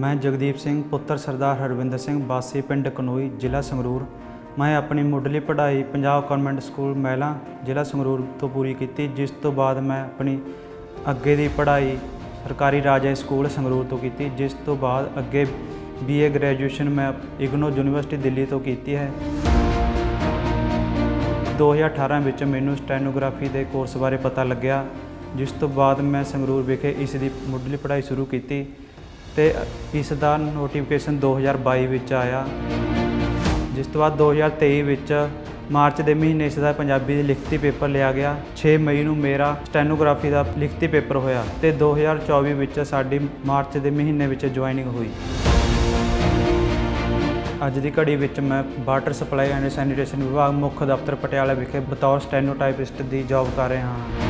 ਮੈਂ ਜਗਦੀਪ ਸਿੰਘ, ਪੁੱਤਰ ਸਰਦਾਰ ਹਰਵਿੰਦਰ ਸਿੰਘ ਬਾਸੀ ਪਿੰਡ ਕਨੋਈ, ਜ਼ਿਲ੍ਹਾ ਸੰਗਰੂਰ। ਮੈਂ ਆਪਣੀ ਮੁੱਢਲੀ ਪੜ੍ਹਾਈ ਪੰਜਾਬ ਕਨਵੈਂਟ ਸਕੂਲ ਮਹਿਲਾ, ਜ਼ਿਲ੍ਹਾ ਸੰਗਰੂਰ ਤੋਂ ਪੂਰੀ ਕੀਤੀ, ਜਿਸ ਤੋਂ ਬਾਅਦ ਮੈਂ ਆਪਣੀ ਅੱਗੇ ਦੀ ਪੜ੍ਹਾਈ ਸਰਕਾਰੀ ਰਾਜਾ ਸਕੂਲ ਸੰਗਰੂਰ ਤੋਂ ਕੀਤੀ, ਜਿਸ ਤੋਂ ਬਾਅਦ ਅੱਗੇ ਬੀਏ ਗ੍ਰੈਜੂਏਸ਼ਨ ਮੈਂ ਇਗਨੋ ਯੂਨੀਵਰਸਿਟੀ ਦਿੱਲੀ ਤੋਂ ਕੀਤੀ ਹੈ। 2018 ਵਿੱਚ ਮੈਨੂੰ ਸਟੈਨੋਗ੍ਰਾਫੀ ਦੇ ਕੋਰਸ ਬਾਰੇ ਪਤਾ ਲੱਗਿਆ, ਜਿਸ ਤੋਂ ਬਾਅਦ ਮੈਂ ਸੰਗਰੂਰ ਵਿਖੇ ਇਸ ਦੀ ਮੁੱਢਲੀ ਪੜ੍ਹਾਈ ਸ਼ੁਰੂ ਕੀਤੀ। ਤੇ ਇਸ ਦਾ ਨੋਟੀਫਿਕੇਸ਼ਨ 2022 ਵਿੱਚ ਆਇਆ। ਜਿਸ ਤੋਂ ਬਾਅਦ 2023 ਵਿੱਚ ਮਾਰਚ ਦੇ ਮਹੀਨੇ ਇਸ ਦਾ ਪੰਜਾਬੀ ਦੇ ਲਿਖਤੀ ਪੇਪਰ ਲਿਆ ਗਿਆ। 6 ਮਈ ਨੂੰ ਮੇਰਾ ਸਟੈਨੋਗ੍ਰਾਫੀ ਦਾ ਲਿਖਤੀ ਪੇਪਰ ਹੋਇਆ ਤੇ 2024 ਵਿੱਚ ਸਾਡੀ ਮਾਰਚ ਦੇ ਮਹੀਨੇ ਵਿੱਚ ਜੁਆਇਨਿੰਗ ਹੋਈ। ਅੱਜ ਦੀ ਘੜੀ ਵਿੱਚ ਮੈਂ ਵਾਟਰ ਸਪਲਾਈ ਐਂਡ ਸੈਨੀਟੇਸ਼ਨ ਵਿਭਾਗ ਮੁੱਖ ਦਫ਼ਤਰ ਪਟਿਆਲਾ ਵਿਖੇ ਬਤੌਰ ਸਟੈਨੋਟਾਈਪਿਸਟ ਦੀ ਜੌਬ ਕਰ ਰਿਹਾ ਹਾਂ।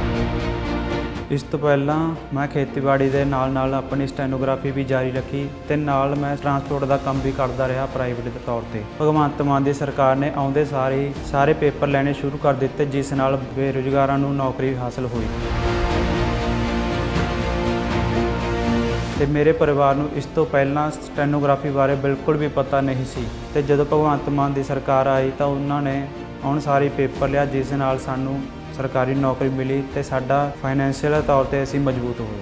ਇਸ ਤੋਂ ਪਹਿਲਾਂ ਮੈਂ ਖੇਤੀਬਾੜੀ ਦੇ ਨਾਲ ਨਾਲ ਆਪਣੀ ਸਟੈਨੋਗ੍ਰਾਫੀ ਵੀ ਜਾਰੀ ਰੱਖੀ ਤੇ ਨਾਲ ਮੈਂ ਟਰਾਂਸਪੋਰਟ ਦਾ ਕੰਮ ਵੀ ਕਰਦਾ ਰਿਹਾ ਪ੍ਰਾਈਵੇਟ ਦੇ ਤੌਰ ਤੇ। ਭਗਵੰਤ ਮਾਨ ਦੀ ਸਰਕਾਰ ਨੇ ਆਉਂਦੇ ਸਾਰੇ ਸਾਰੇ ਪੇਪਰ ਲੈਣੇ ਸ਼ੁਰੂ ਕਰ ਦਿੱਤੇ, ਜਿਸ ਨਾਲ ਬੇਰੁਜ਼ਗਾਰਾਂ ਨੂੰ ਨੌਕਰੀ ਹਾਸਲ ਹੋਈ। ਤੇ ਮੇਰੇ ਪਰਿਵਾਰ ਨੂੰ ਇਸ ਤੋਂ ਪਹਿਲਾਂ ਸਟੈਨੋਗ੍ਰਾਫੀ ਬਾਰੇ ਬਿਲਕੁਲ ਵੀ ਪਤਾ ਨਹੀਂ ਸੀ। ਤੇ ਜਦੋਂ ਭਗਵੰਤ ਮਾਨ ਦੀ ਸਰਕਾਰ ਆਈ ਤਾਂ ਉਹਨਾਂ ਨੇ ਹੁਣ ਸਾਰੇ ਪੇਪਰ ਲਿਆ, ਜਿਸ ਨਾਲ ਸਾਨੂੰ ਸਰਕਾਰੀ ਨੌਕਰੀ ਮਿਲੀ ਤੇ ਸਾਡਾ ਫਾਈਨੈਂਸ਼ੀਅਲ ਤੌਰ ਤੇ ਅਸੀਂ ਮਜ਼ਬੂਤ ਹੋਏ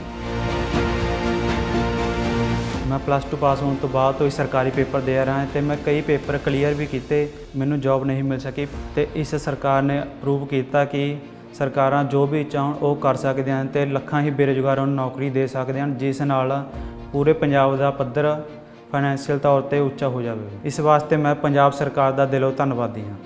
ਮੈਂ ਪਲੱਸ 2 ਪਾਸ ਹੋਣ ਤੋਂ ਬਾਅਦ ਤੋਂ ਹੀ ਸਰਕਾਰੀ ਪੇਪਰ ਦੇ ਰਿਹਾ ਹਾਂ ਤੇ ਮੈਂ ਕਈ ਪੇਪਰ ਕਲੀਅਰ ਵੀ ਕੀਤੇ, ਮੈਨੂੰ ਜੌਬ ਨਹੀਂ ਮਿਲ ਸਕੀ ਤੇ ਇਸ ਸਰਕਾਰ ਨੇ ਅਪਰੂਵ ਕੀਤਾ ਕਿ ਸਰਕਾਰਾਂ ਜੋ ਵੀ ਚਾਹਣ ਉਹ ਕਰ ਸਕਦੇ ਹਨ ਤੇ ਲੱਖਾਂ ਹੀ ਬੇਰੁਜ਼ਗਾਰਾਂ ਨੂੰ ਨੌਕਰੀ ਦੇ ਸਕਦੇ ਹਨ, ਜਿਸ ਨਾਲ ਪੂਰੇ ਪੰਜਾਬ ਦਾ ਪੱਧਰ ਫਾਈਨੈਂਸ਼ੀਅਲ ਤੌਰ ਤੇ ਉੱਚਾ ਹੋ ਜਾਵੇ। ਇਸ ਵਾਸਤੇ ਮੈਂ ਪੰਜਾਬ ਸਰਕਾਰ ਦਾ ਦਿਲੋਂ ਧੰਨਵਾਦੀ ਹਾਂ।